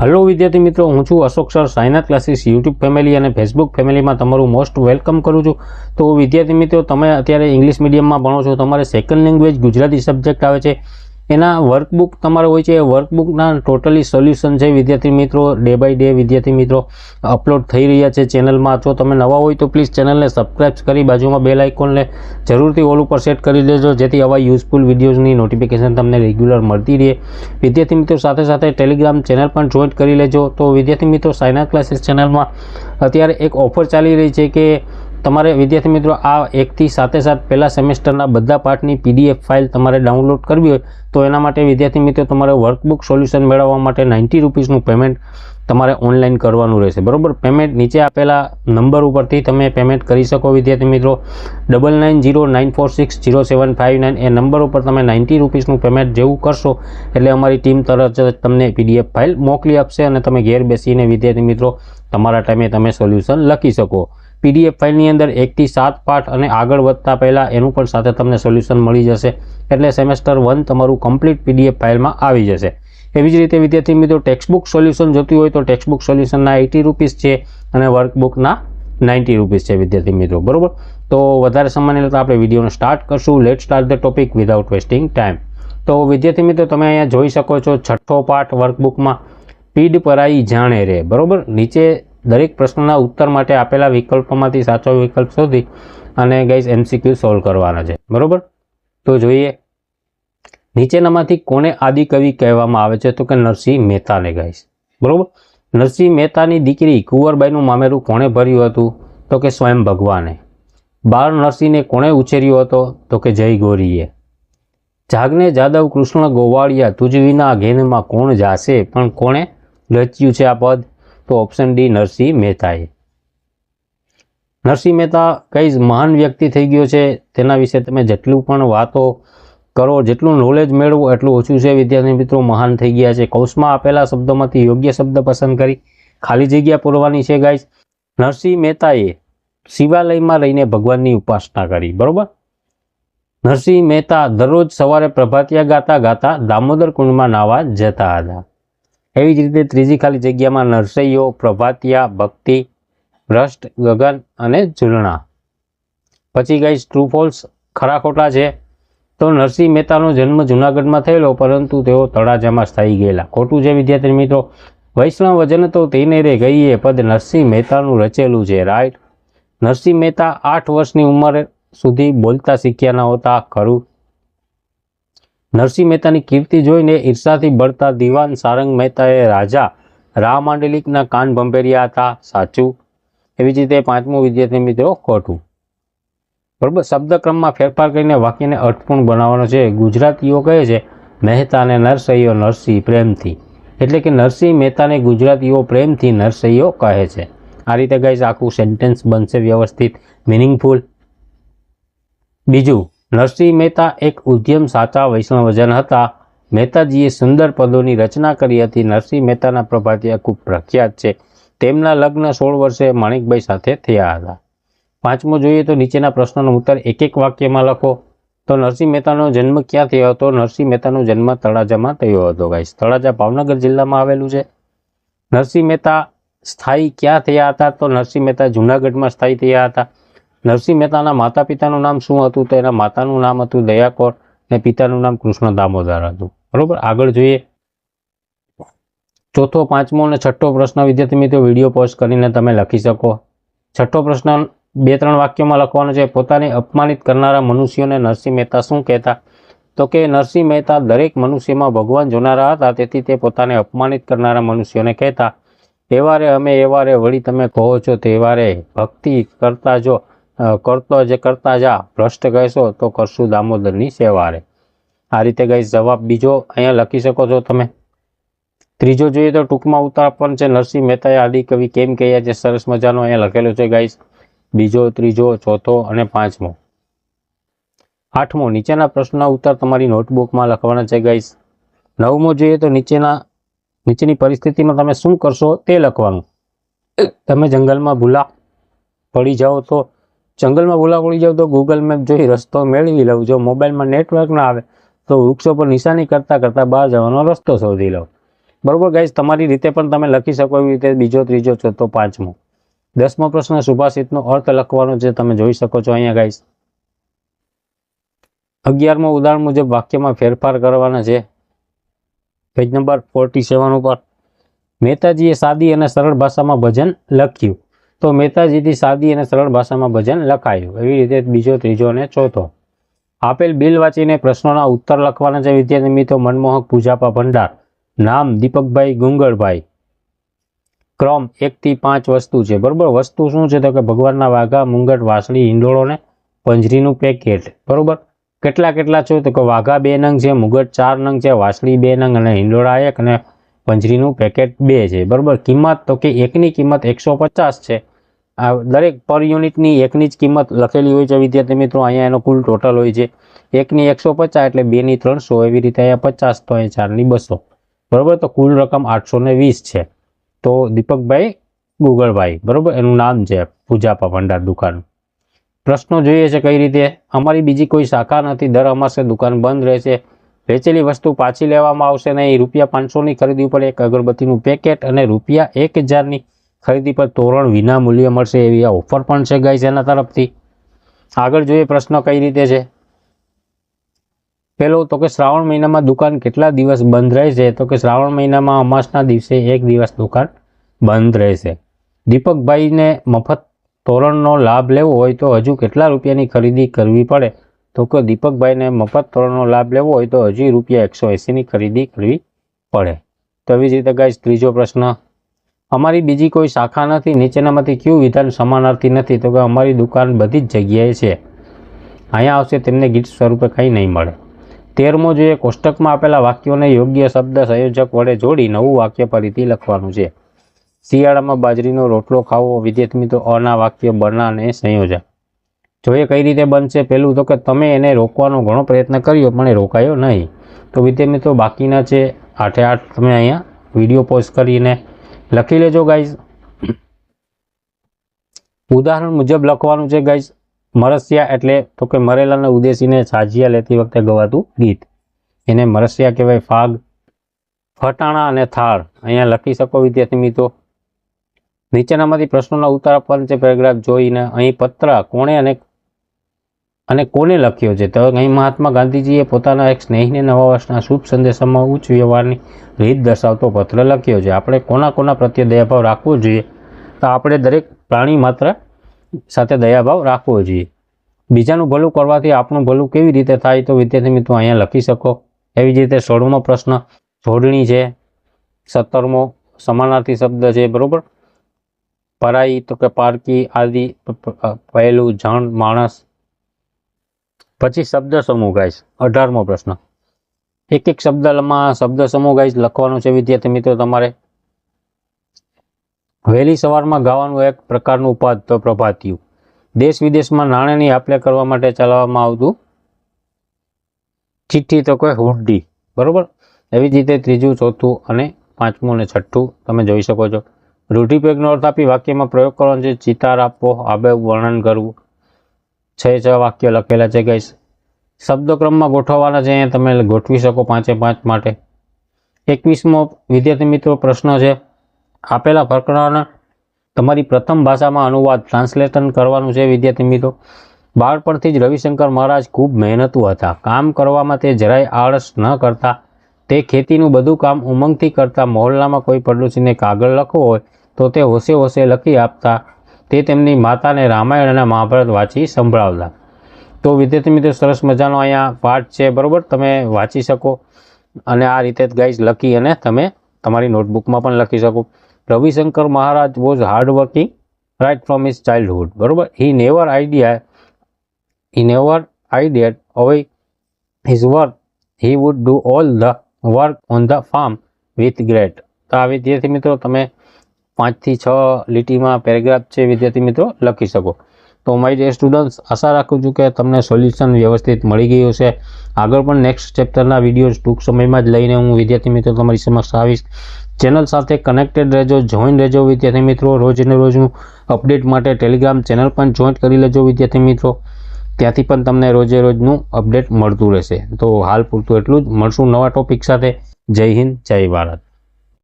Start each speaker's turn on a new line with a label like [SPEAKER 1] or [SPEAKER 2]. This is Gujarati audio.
[SPEAKER 1] હલો વિદ્યાર્થી મિત્રો, હું છું Ashok sir. Sainath classes YouTube family અને ફેસબુક ફેમિલીમાં તમારું મોસ્ટ વેલકમ કરું છું. તો વિદ્યાર્થી મિત્રો, તમે અત્યારે ઇંગ્લિશ મીડિયમમાં ભણો છો. તમારે સેકન્ડ લેંગ્વેજ ગુજરાતી સબ્જેક્ટ આવે છે. એના વર્કબુક તમારે હોય છે, એ વર્કબુકના ટોટલી સોલ્યુશન છે. વિદ્યાર્થી મિત્રો ડે બાય ડે વિદ્યાર્થી મિત્રો અપલોડ થઈ રહ્યા છે ચેનલમાં જો તમે નવા હોય તો પ્લીઝ ચેનલને સબસ્ક્રાઇબ કરી બાજુમાં બેલ આઇકોનને જરૂરથી ઓલ ઉપર સેટ કરી દેજો, જેથી આવા યુઝફુલ વિડીયોઝની નોટિફિકેશન તમને રેગ્યુલર મળતી રહે. વિદ્યાર્થી મિત્રો, સાથે સાથે ટેલિગ્રામ ચેનલ પણ જોઈન્ટ કરી લેજો. તો વિદ્યાર્થી મિત્રો સાયના ક્લાસીસ ચેનલમાં અત્યારે એક ઓફર ચાલી રહી છે કે તમારે વિદ્યાર્થી મિત્રો, આ એકથી સાથે સાથે પહેલા સેમેસ્ટરના બધા પાર્ટની પીડીએફ ફાઇલ તમારે ડાઉનલોડ કરવી હોય, તો એના માટે વિદ્યાર્થી મિત્રો, તમારે વર્કબુક સોલ્યુશન મેળવવા માટે નાઇન્ટી રૂપીસનું પેમેન્ટ તમારે ઓનલાઈન કરવાનું રહેશે. બરાબર? પેમેન્ટ નીચે આપેલા નંબર ઉપરથી તમે પેમેન્ટ કરી શકો વિદ્યાર્થી મિત્રો. Double nine zero nine four six zero seven five nine એ નંબર ઉપર તમે નાઇન્ટી રૂપીસનું પેમેન્ટ જેવું કરશો, એટલે અમારી ટીમ તરત જ તમને પીડીએફ ફાઇલ મોકલી આપશે અને તમે ઘેર બેસીને વિદ્યાર્થી મિત્રો, તમારા ટાઈમે તમે સોલ્યુશન લખી શકો. પીડીએફ ફાઇલની અંદર એકથી સાત પાઠ અને આગળ વધતા પહેલાં એનું પણ સાથે તમને સોલ્યુશન મળી જશે. એટલે સેમેસ્ટર વન તમારું કમ્પ્લીટ પીડીએફ ફાઇલમાં આવી જશે. એવી જ રીતે વિદ્યાર્થી મિત્રો ટેક્સ્ટબુક સોલ્યુશન જોતી હોય તો ટેક્સ્ટબુક સોલ્યુશનના એટી રૂપીસ છે અને વર્કબુકના નાઇન્ટી રૂપીસ છે વિદ્યાર્થી મિત્રો, બરાબર? તો વધારે સામાન્ય લેતા આપણે વિડીયોને સ્ટાર્ટ કરશું. Let start the topic without wasting time તો વિદ્યાર્થી મિત્રો, તમે અહીંયા જોઈ શકો છો, છઠ્ઠો પાઠ વર્કબુકમાં પીડ પરાઈ જાણે રે, બરાબર? નીચે દરેક પ્રશ્નના ઉત્તર માટે આપેલા વિકલ્પોમાંથી સાચો વિકલ્પ શોધી અને ગઈસ એમસીક્યુ સોલ્વ કરવાના છે. બરાબર? તો જોઈએ. નીચેનામાંથી કોને આદિકવિ કહેવામાં આવે છે? તો કે નરસિંહ મહેતાને ગઈશ બરાબર? નરસિંહ મહેતાની દીકરી કુંવરબાઈનું મામેરું કોણે ભર્યું હતું? તો કે સ્વયં ભગવાને. બાળ નરસિંહને કોણે ઉછેર્યો હતો? તો કે જય ગોરીએ. જાગને જાદવ કૃષ્ણ ગોવાળિયા તુજ વિના ઘેનમાં કોણ જાશે? પણ કોણે રચ્યું છે આ પદ? તો ઓપ્શન ડી નરસિંહ મહેતાએ. નરસિંહ મહેતા કઈ મહાન વ્યક્તિ થઈ ગયો છે, તેના વિશે તમે જેટલું પણ વાતો કરો, જેટલું નોલેજ મેળવો, એટલું ઓછું છે. વિદ્યાર્થી મિત્રો, મહાન થઈ ગયા છે. કૌશમાં આપેલા શબ્દોમાંથી યોગ્ય શબ્દ પસંદ કરી. ખાલી જગ્યા પૂરવાની છે ગાઈસ નરસિંહ મહેતાએ શિવાલયમાં રહીને ભગવાનની ઉપાસના કરી, બરોબર? નરસિંહ મહેતા દરરોજ સવારે પ્રભાતિયા ગાતા ગાતા દામોદર કુંડમાં નાવા જતા હતા. એવી જ રીતે ત્રીજી ખાલી જગ્યામાં નરસૈયો, પ્રભાતિયા, ભક્તિ, ભ્રષ્ટ, ગગન અને ઝૂલણા. પછી ગઈ ટ્રુ ખરા ખોટા છે. તો નરસિંહ મહેતાનો જન્મ જૂનાગઢમાં થયેલો, પરંતુ તેઓ તળાજામાં સ્થાયી ગયેલા. ખોટું છે વિદ્યાર્થી મિત્રો? વૈષ્ણવ વજન તો તેને રે ગઈએ પદ નરસિંહ મહેતાનું રચેલું છે રાઈટ નરસિંહ મહેતા આઠ વર્ષની ઉંમર સુધી બોલતા શીખ્યા ન હોતા, ખરું? નરસિંહ મહેતાની કીર્તિ જોઈને ઈર્ષાથી બળતા દિવાન સારંગ મહેતાએ રાજા રા માંડલિકના કાન ભંભેર્યા હતા. સાચું? એવી જ રીતે પાંચમું વિદ્યાર્થી મિત્રો ખોટું બરોબર, શબ્દક્રમમાં ફેરફાર કરીને વાક્યને અર્થપૂર્ણ બનાવવાનો છે. ગુજરાતીઓ કહે છે મહેતાને નરસૈયો નરસિંહ પ્રેમથી. એટલે કે નરસિંહ મહેતાને ગુજરાતીઓ પ્રેમથી નરસૈયો કહે છે. આ રીતે ગાઈઝ આખું સેન્ટેન્સ બનશે વ્યવસ્થિત મિનિંગફુલ બીજું નરસિંહ મહેતા એક ઉદ્યમ સાચા વૈષ્ણવજન હતા. મહેતાજીએ સુંદર પદોની રચના કરી હતી. નરસિંહ મહેતાના પ્રભાતિયા ખૂબ પ્રખ્યાત છે. તેમના લગ્ન સોળ વર્ષે માણિકભાઈ સાથે થયા હતા. પાંચમો જોઈએ તો નીચેના પ્રશ્નોનો ઉત્તર એક એક વાક્યમાં લખો. તો નરસિંહ મહેતાનો જન્મ ક્યાં થયો હતો? નરસિંહ મહેતાનો જન્મ તળાજામાં થયો હતો, ગાઈસ. તળાજા ભાવનગર જિલ્લામાં આવેલું છે. નરસિંહ મહેતા સ્થાયી ક્યાં થયા હતા? તો નરસિંહ મહેતા જૂનાગઢમાં સ્થાયી થયા હતા. નરસિંહ મહેતાના માતા પિતાનું નામ શું હતું? તો એના માતાનું નામ હતું દયાકોર અને પિતાનું નામ કૃષ્ણ દામોદર હતું. બરોબર? આગળ જોઈએ. ચોથો, પાંચમો અને છઠ્ઠો પ્રશ્ન, વિદ્યાર્થી મિત્રો, વીડિયો પોસ્ટ કરીને તમે લખી શકો. છઠ્ઠો પ્રશ્ન, બે, ત્રણ વાક્યોમાં લખવાનો છે, પોતાને અપમાનિત કરનારા મનુષ્યોને નરસિંહ મહેતા શું કહેતા? તો કે, નરસિંહ મહેતા દરેક મનુષ્યમાં ભગવાન જોનારા હતા, તેથી તે પોતાને અપમાનિત કરનારા મનુષ્યોને કહેતા. એવારે અમે, એવારે વળી તમે કહો છો તેવારે ભક્તિ કરતા જો કરતો જે કરતા જા, ભ્રષ્ટ કહેશો તો કરશું દામોદરની સેવારે આ રીતે ગઈ જવાબ બીજો અહીંયા લખી શકો છો તમે. ત્રીજો જોઈએ તો ટૂંકમાં ઉતાર પણ છે, નરસિંહ મહેતાએ આદિ કવિ કેમ કહ્યા છે, સરસ મજાનો અહીંયા લખેલો છે ગાઈસ. બીજો, ત્રીજો, ચોથો અને પાંચમો. આઠમો, નીચેના પ્રશ્નના ઉત્તર તમારી નોટબુકમાં લખવાના છે ગાઈસ. નવમો જોઈએ તો નીચેના, નીચેની પરિસ્થિતિમાં તમે શું કરશો તે લખવાનું. તમે જંગલમાં ભૂલા પડી જાઓ તો જંગલમાં ભૂલા પડી જાવ તો ગૂગલ મેપ જોઈ રસ્તો મેળવી લઉં. જો મોબાઈલમાં નેટવર્ક ના આવે તો વૃક્ષો પર નિશાની કરતાં કરતાં બહાર જવાનો રસ્તો શોધી લઉં. બરાબર ગાઈઝ તમારી રીતે પણ તમે લખી શકો એવી રીતે બીજો, ત્રીજો, ચોથો, પાંચમો. દસમો પ્રશ્ન સુભાષિતનો અર્થ લખવાનો છે, તમે જોઈ શકો છો અહીંયા ગાઈઝ અગિયારમો ઉદાહરણ મુજબ વાક્યમાં ફેરફાર કરવાના છે. પેજ નંબર ફોર્ટી સેવન ઉપર. મહેતાજીએ સાદી અને સરળ ભાષામાં ભજન લખ્યું. તો મહેતાજીથી સાદી અને સરળ ભાષામાં ભજન લખાયું. એવી રીતે બીજો, ત્રીજો અને ચોથો. આપેલ બિલ વાંચીને પ્રશ્નોના ઉત્તર લખવાના છે વિદ્યાર્થી મિત્રો મનમોહક પૂજાપા ભંડાર. નામ દીપકભાઈ ગુંગળભાઈ. ક્રમ એકથી પાંચ વસ્તુ છે. બરાબર, વસ્તુ શું છે? તો કે ભગવાનના વાઘા, મુંગટ, વાસળી, હિંડોળો ને પંજરીનું પેકેટ. બરાબર? કેટલા કેટલા છો? તો કે વાઘા બે નંગ છે, મુગટ ચાર નંગ છે, વાસળી બે નંગ અને હિંડોળા એક અને પંજરીનું પેકેટ બે છે. બરાબર? કિંમત તો કે એકની કિંમત એકસો પચાસ છે. આ દરેક પર યુનિટની એકની જ કિંમત લખેલી હોય છે, વિદ્યાર્થી મિત્રો. અહીંયા એનો કુલ ટોટલ હોય છે. એકની એકસો પચાસ એટલે બેની ત્રણસો. એવી રીતે અહીંયા પચાસ તો અહીંયા ચારની બસો. બરાબર? તો કુલ રકમ આઠસો વીસ છે. તો દીપકભાઈ ગુગળભાઈ બરાબર? એનું નામ છે પૂજાપા ભંડાર દુકાન. પ્રશ્નો જોઈએ છે કઈ રીતે? અમારી બીજી કોઈ શાખા નથી. દર અમાસે દુકાન બંધ રહેશે. વેચેલી વસ્તુ પાછી લેવામાં આવશે નહીં. રૂપિયા પાંચસોની ખરીદી ઉપર એક અગરબત્તીનું પેકેટ અને રૂપિયા એક હજારની ખરીદી પર તોરણ વિના મૂલ્ય મળશે એવી આ ઓફર પણ છે ગાઈઝ એના તરફથી. આગળ જોઈએ પ્રશ્ન કઈ રીતે છે. પેલો, તો કે શ્રાવણ મહિનામાં દુકાન કેટલા દિવસ બંધ રહેશે? તો કે શ્રાવણ મહિનામાં અમાસના દિવસે એક દિવસ દુકાન બંધ રહેશે. દીપકભાઈને મફત તોરણનો લાભ લેવો હોય તો હજુ કેટલા રૂપિયાની ખરીદી કરવી પડે? તો કે દીપકભાઈને મફત તોરણનો લાભ લેવો હોય તો હજી રૂપિયા એકસો એંસીની ખરીદી કરવી પડે. તો એવી જ રીતે ગાઈશ ત્રીજો પ્રશ્ન. અમારી બીજી કોઈ શાખા નથી, નીચેનામાંથી કયું વિધાન સમાનાર્થી નથી? તો કે અમારી દુકાન બધી જ જગ્યાએ છે. અહીંયા આવશે તેમને ગીત સ્વરૂપે કંઈ નહીં મળે. તેરમો જોઈએ, કોષ્ટકમાં આપેલા વાક્યોને યોગ્ય શબ્દ સંયોજક વડે જોડી નવું વાક્ય ફરીથી લખવાનું છે. શિયાળામાં બાજરીનો રોટલો ખાવો, વિદ્યાર્થી મિત્રો અના વાક્ય બનાને સંયોજક. જોઈએ કઈ રીતે બનશે પહેલું તો કે તમે એને રોકવાનો ઘણો પ્રયત્ન કર્યો, પણ એ રોકાયો નહીં. તો વિદ્યાર્થી મિત્રો, બાકીના છે આઠે આઠ તમે અહીંયા વીડિયો પોસ્ટ કરીને લખી લેજો ગાઈઝ ઉદાહરણ મુજબ લખવાનું છે ગાઈઝ મરસિયા એટલે તો કે મરેલાને ઉદ્દેશીને સાજિયા લેતી વખતે ગવાતું ગીત. એને મરસિયા કહેવાય ફાગ, ફટાણા અને થાળ. અહીંયા લખી શકો વિદ્યાર્થી મિત્રો. નીચેનામાંથી પ્રશ્નોના ઉત્તર આપવાના છે પેરેગ્રાફ જોઈને અહીં પત્ર, કોણે અને અને કોને લખ્યો છે? તો અહીં મહાત્મા ગાંધીજીએ પોતાના એક સ્નેહીને નવા વર્ષના શુભ સંદેશામાં ઉચ્ચ વ્યવહારની રીત દર્શાવતો પત્ર લખ્યો છે. આપણે કોના કોના પ્રત્યે દયાભાવ રાખવો જોઈએ? તો આપણે દરેક પ્રાણી માત્ર સાથે દયાભાવ રાખવો જોઈએ. બીજાનું ભલું કરવાથી આપણું ભલું કેવી રીતે થાય તો વિદ્યાર્થી મિત્રો અહીંયા લખી શકો. એવી જ રીતે સોળમો પ્રશ્ન, જોડણી છે, સત્તરમો સમાનાર્થી શબ્દ છે, બરાબર? પરાઈ, તો કે પારકી, આદિ પહેલું જણ, માણસ પછી શબ્દ સમૂહ ગાઈશ અઢારમો પ્રશ્ન. એક એક શબ્દમાં શબ્દ સમૂહ ગાઈશ લખવાનો છે વિદ્યાર્થી મિત્રો તમારે. વહેલી સવારમાં ગાવાનું એક પ્રકારનું પદ તો પ્રભાતિયું. દેશ વિદેશમાં નાણાંની આપલે કરવા માટે ચલાવવામાં આવતું. ચિઠ્ઠી તો કોઈ હુડડી બરોબર? એવી જ રીતે ત્રીજું, ચોથું અને પાંચમું અને છઠ્ઠું તમે જોઈ શકો છો. રૂઢિપ્રયોગનો અર્થ આપી વાક્યમાં પ્રયોગ કરવાનો છે, ચિતાર આપવો આબે વર્ણન કરવું. છ છ, વાક્યો લખેલા છે, ગઈશ. શબ્દક્રમમાં ગોઠવવાના છે, અહીંયા તમે ગોઠવી શકો પાંચે પાંચ માટે. એકવીસમો વિદ્યાર્થી મિત્રો પ્રશ્ન છે, આપેલા પ્રકરણોના તમારી પ્રથમ ભાષામાં અનુવાદ ટ્રાન્સલેશન કરવાનું છે, વિદ્યાર્થી મિત્રો. બાળપણથી જ રવિશંકર મહારાજ ખૂબ મહેનતુ હતા. કામ કરવામાં તે જરાય આળસ ન કરતા. તે ખેતીનું બધું કામ ઉમંગથી કરતા. મહોલ્લામાં કોઈ પડોશીને કાગળ લખવો હોય તો તે હોશે હોશે લખી આપતા. તે તેમની માતાને રામાયણ અને મહાભારત વાંચી સંભળાવતા. તો વિદ્યાર્થી મિત્રો, સરસ મજાનો અહીંયા પાઠ છે, બરાબર? તમે વાંચી શકો. અને આ રીતે ગાઈઝ લખી અને તમે તમારી નોટબુકમાં પણ લખી શકો. Ravishankar Maharaj was hard working right from his childhood બરાબર? He never idea he never ideated away his work he would do all the work on the farm with great તો આ વિદ્યાર્થી મિત્રો, તમે પાંચથી છ લીટીમાં પેરેગ્રાફ છે, વિદ્યાર્થી મિત્રો, લખી શકો. તો મારી ડિયર સ્ટુડન્ટ્સ આશા રાખું છું કે તમને સોલ્યુશન વ્યવસ્થિત મળી ગયું છે આગળ પણ નેક્સ્ટ ચેપ્ટરના વીડિયો ટૂંક સમયમાં જ લઈને હું વિદ્યાર્થી મિત્રો તમારી સમક્ષ આવીશ. ચેનલ સાથે કનેક્ટેડ રહેજો જોઈન રહેજો વિદ્યાર્થી મિત્રો. રોજ ને રોજ હું અપડેટ માટે ટેલિગ્રામ ચેનલ પણ જોઈન કરી લેજો વિદ્યાર્થી મિત્રો. ત્યાંથી પણ તમને રોજે રોજનું અપડેટ મળતું રહેશે. તો હાલ પૂરતું એટલું જ. મળશું નવા ટોપિક સાથે. જય હિન્દ, જય ભારત.